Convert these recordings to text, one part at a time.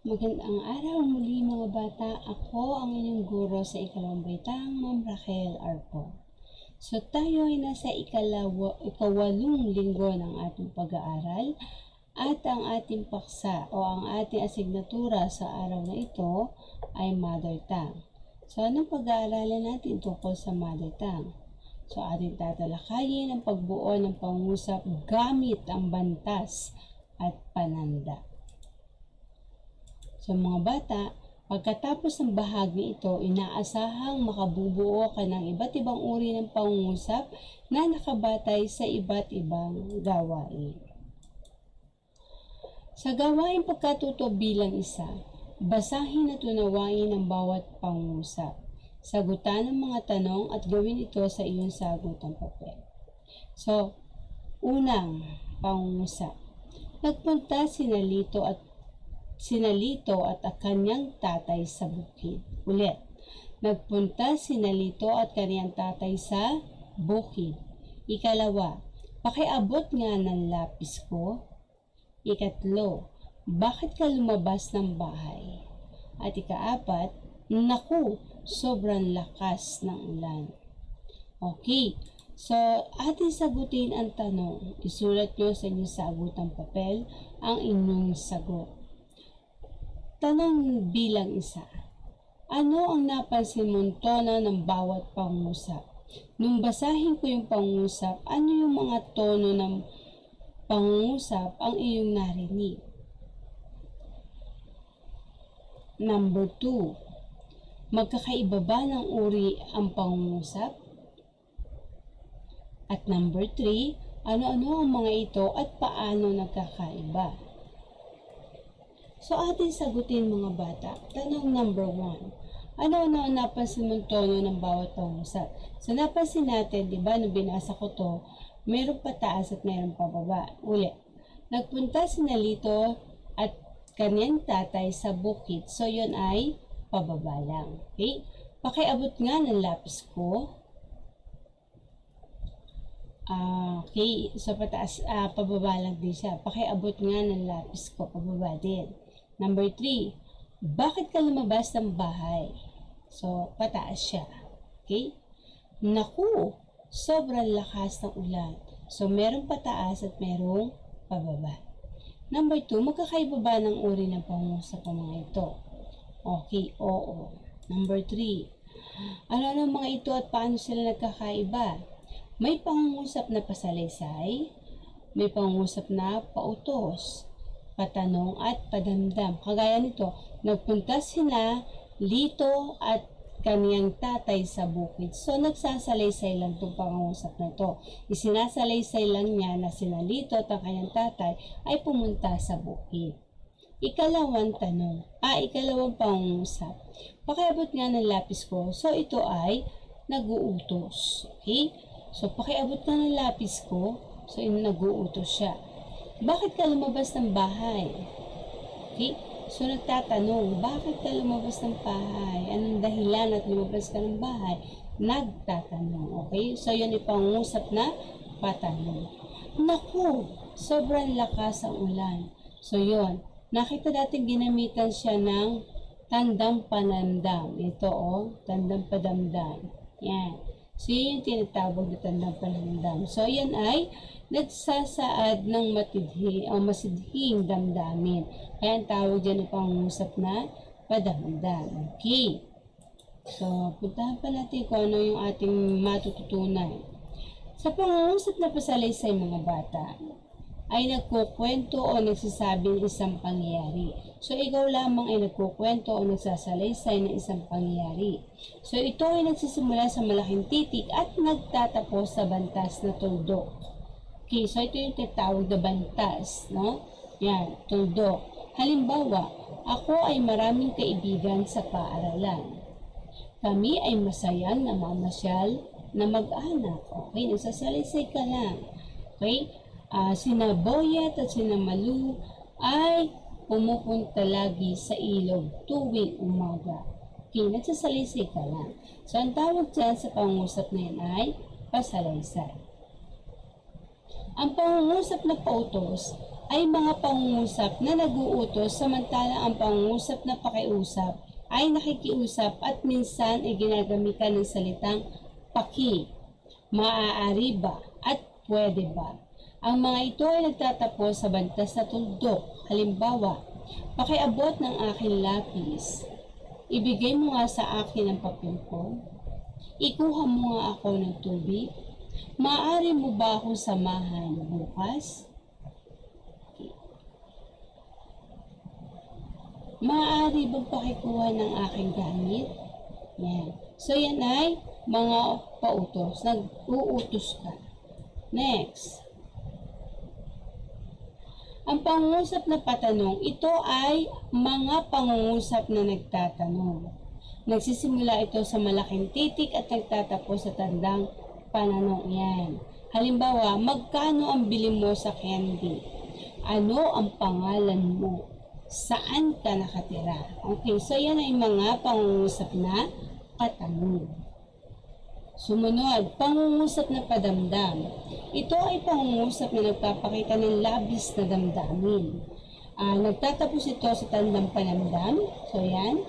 Magandang araw muli mga bata. Ako ang inyong guro sa ikalawang baitang, Ma'am Raquel Arpo. So tayo ay nasa ikalawa, ikawalong linggo ng ating pag-aaral at ang ating paksa o ang ating asignatura sa araw na ito ay Mother Tongue. So anong pag-aaralan natin tungkol sa Mother Tongue? So ating tatalakayin ang pagbuo ng pangusap gamit ang bantas at pananda. Sa mga bata, pagkatapos ng bahagi ito, inaasahang makabubuo ka ng iba't ibang uri ng pangungusap na nakabatay sa iba't ibang gawain. Sa gawain pagkatuto bilang isa, basahin at unawain ang bawat pangungusap. Sagutan ang mga tanong at gawin ito sa iyong sagutang papel. So, unang pangungusap. Nagpunta si Nalito at sinalito at ang kanyang tatay sa bukid. Ulit, nagpunta si Nalito at kanyang tatay sa bukid. Ikalawa, pakiabot nga ng lapis ko. Ikatlo, bakit ka lumabas ng bahay? At ikaapat, naku, sobrang lakas ng ulan. Okay, so ating sagutin ang tanong. Isulat nyo sa inyong sagutang papel ang inyong sagot. Tanong bilang isa. Ano ang napansin mong tono ng bawat pangusap? Nung basahin ko yung pangusap, ano yung mga tono ng pangusap ang iyong narinig? Number 2. Magkakaiba ba ng uri ang pangungusap? At number 3, ano-ano ang mga ito at paano nagkakaiba? So atin sagutin mga bata. Tanong number 1. Ano-ano ang napansin mong tono ng bawat pangusap? So napansin natin, di ba, nung binasa ko to, meron pataas at meron pababa. Uli. Nagpunta si Nalito at kanyang tatay sa bukid. So yun ay pababa lang. Okay? Pakiabot nga ng lapis ko. Ah, okay, so pataas, ah, pababa lang din siya. Pakiabot nga ng lapis ko, pababa din. Number 3, bakit ka lumabas ng bahay? So, pataas siya. Okay? Naku, sobrang lakas ng ulan. So, merong pataas at merong pababa. Number 2, magkakaiba ba ng uri ng pangusap ang mga ito? Okay, oo. Number 3, ano ang mga ito at paano sila nagkakaiba? May pangungusap na pasalaysay, may pangungusap na pautos, patanong at padamdam. Kagaya nito, nagpunta sina Lito at kaniyang tatay sa bukid. So, nagsasalaysay lang itong pangungusap na ito. Isinasalaysay lang niya na sina Lito at ang kanyang tatay ay pumunta sa bukid. Ikalawang tanong, ah, ikalawang pangungusap. Pakiabot nga ng lapis ko. So, ito ay nag-uutos. Okay? So, pakiabot nga ng lapis ko. So, nag-uutos siya. Bakit ka lumabas ng bahay? Okay? So, nagtatanong, bakit ka lumabas ng bahay? Anong dahilan at lumabas ka ng bahay? Nagtatanong. Okay? So, yan ipangusap na patanong. Naku, sobrang lakas ang ulan. So, yon Nakita natin ginamitan siya ng tandang panandam. Ito, oh, tandang padamdam. Yan. So, yun yung tinatawag na tandang panandam. So, yan ay nagsasaad ng matidhi o masidhing damdamin. Kaya ang tawag dyan ng pangusap na padamdam. Okay. So, puntahan pa natin kung ano yung ating matututunan. Sa pangungusap na pasalaysay mga bata, ay nagkukwento o nagsasabi ng isang pangyayari. So, ikaw lamang ay nagkukwento o nagsasalaysay ng isang pangyayari. So, ito ay nagsisimula sa malaking titik at nagtatapos sa bantas na tuldok. Okay, so ito yung tinatawag na bantas, no? Yan, tuldok. Halimbawa, ako ay maraming kaibigan sa paaralan. Kami ay masayang namamasyal na mag-anak. Okay, nagsasalaysay ka lang. Okay, uh, sina Boyet at sina Malu ay pumupunta lagi sa ilog tuwing umaga. Okay, nagsasalaysay ka lang. So, ang tawag dyan sa pangusap na yan ay pasalaysay. Ang pangungusap na pautos ay mga pangungusap na nag-uutos samantalang ang pangungusap na pakiusap ay nakikiusap at minsan ay ginagamitan ng salitang paki, maaari ba at pwede ba. Ang mga ito ay nagtatapos sa bantas na tuldok. Halimbawa, pakiabot ng aking lapis. Ibigay mo nga sa akin ang papel ko. Ikuha mo nga ako ng tubig. Maaari mo ba akong samahan bukas? Maaari bang pakikuha ng aking gamit? Yan. So, yan ay mga pautos. Nag-uutos ka. Next. Ang pangungusap na patanong, ito ay mga pangungusap na nagtatanong. Nagsisimula ito sa malaking titik at nagtatapos sa tandang pananong yan. Halimbawa, magkano ang bili mo sa candy? Ano ang pangalan mo? Saan ka nakatira? Okay, so yan ay mga pangungusap na katanong. Sumunod, pangungusap na padamdam. Ito ay pangungusap na nagpapakita ng labis na damdamin. Ah, nagtatapos ito sa tandang panamdam. So, yan.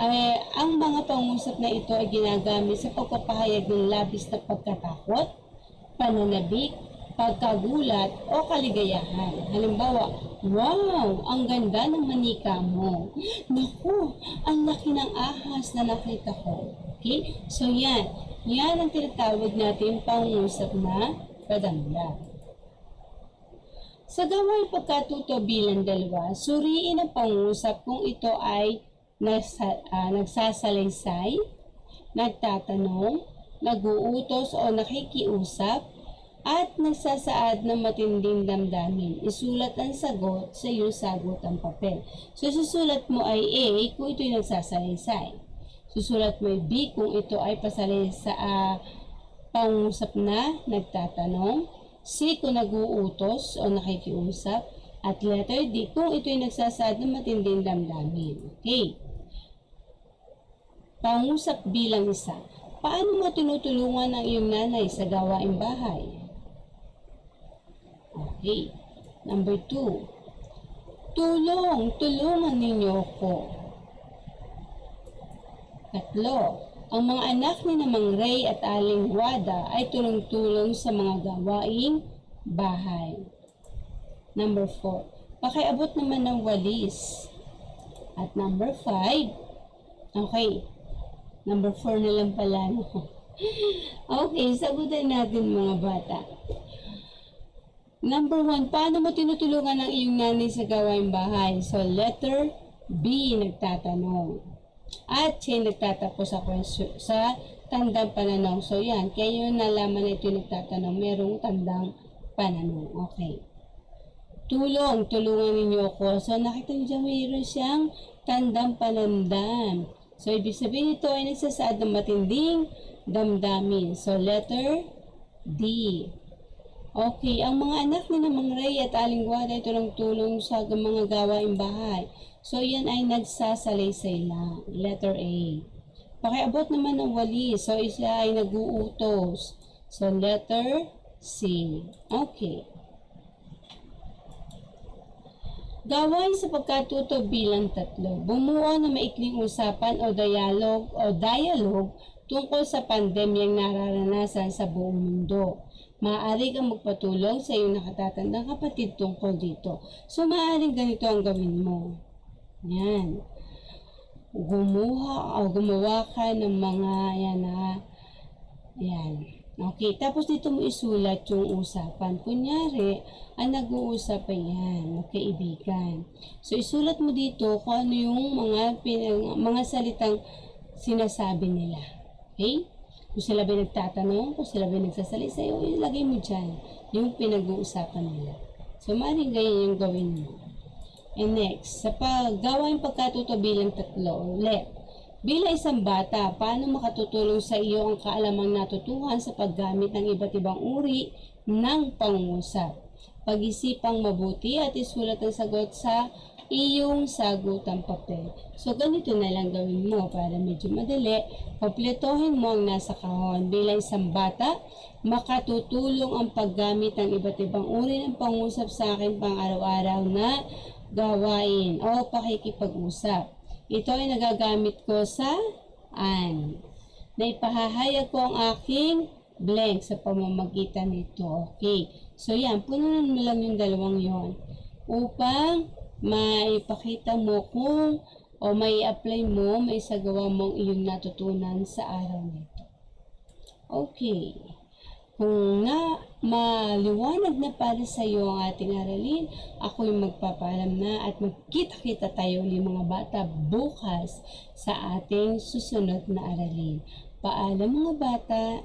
Ay, ang mga pangungusap na ito ay ginagamit sa pagpapahayag ng labis na pagkatakot, pananabik, pagkagulat o kaligayahan. Halimbawa, wow, ang ganda ng manika mo. Naku, ang laki ng ahas na nakita ko. Okay? So yan, yan ang tinatawag natin pangusap na padamdam. Sa gawain pagkatuto bilang dalawa, suriin ang pangusap kung ito ay nasa, ah, nagsasalaysay, nagtatanong, naguutos o nakikiusap, at nagsasaad ng matinding damdamin. Isulat ang sagot sa iyong sagot ang papel. So, susulat mo ay A kung ito'y nagsasalaysay. Susulat mo ay B kung ito ay pasalay sa uh, pangusap na nagtatanong. C kung naguutos o nakikiusap. At letter D kung ito'y nagsasaad ng matinding damdamin. Okay. Pangusap bilang isa. Paano mo tinutulungan ang iyong nanay sa gawaing bahay? Okay. Number two. Tulong, tulungan ninyo ko. Tatlo. Ang mga anak ni Namang Ray at Aling Wada ay tulong-tulong sa mga gawaing bahay. Number four. Pakiabot naman ng walis. At number five. Okay. Number four na lang pala. No? okay, sagutin natin mga bata. Number one, paano mo tinutulungan ang iyong nanay sa gawaing bahay? So, letter B, nagtatanong. At siya nagtatapos sa, sa tandang pananong. So, yan. Kaya yun nalaman na ito yung nagtatanong. Merong tandang pananong. Okay. Tulong, tulungan ninyo ako. So, nakita niyo dyan, mayroon siyang tandang panandam. So, ibig sabihin ito ay nagsasaad ng matinding damdamin. So, letter D. Okay, ang mga anak ni Namang Ray at Aling Guada ito ng tulong sa mga gawaing bahay. So, yan ay nagsasalaysay lang. Letter A. Pakiabot naman ng wali. So, isa ay naguutos. So, letter C. Okay. Gawain sa pagkatuto bilang tatlo. Bumuo ng maikling usapan o dialog o dialogue tungkol sa pandemyang nararanasan sa buong mundo. Maaari kang magpatulong sa iyong nakatatandang kapatid tungkol dito. So, maaaring ganito ang gawin mo. Yan. Gumuha o gumawa ka ng mga yan ha. Yan. Okay, tapos dito mo isulat yung usapan. Kunyari, ang nag-uusap ay yan, magkaibigan. So, isulat mo dito kung ano yung mga, pinang, mga salitang sinasabi nila. Okay? Kung sila ba nagtatanong, kung sila ba nagsasalita sa'yo, ilagay mo dyan yung pinag-uusapan nila. So, maaaring ganyan yung gawin mo. And next, sa paggawa yung pagkatuto bilang tatlo, let. Bilang isang bata, paano makatutulong sa iyo ang kaalamang natutuhan sa paggamit ng iba't ibang uri ng pangungusap? Pag-isipang mabuti at isulat ang sagot sa iyong sagutang papel. So, ganito na lang gawin mo para medyo madali. Kompletohin mo ang nasa kahon. Bilang isang bata, makatutulong ang paggamit ng iba't ibang uri ng pangusap sa akin pang araw-araw na gawain o pakikipag-usap. Ito ay nagagamit ko sa an. Naipahahayag ko ang aking blank sa pamamagitan nito. Okay. So, yan. Pununan mo lang yung dalawang yon upang maipakita mo kung o may apply mo, may sagawa mong iyong natutunan sa araw nito. Okay. Kung na maliwanag na para sa iyo ang ating aralin, ako yung magpapaalam na at magkita-kita tayo ulit mga bata bukas sa ating susunod na aralin. Paalam mga bata,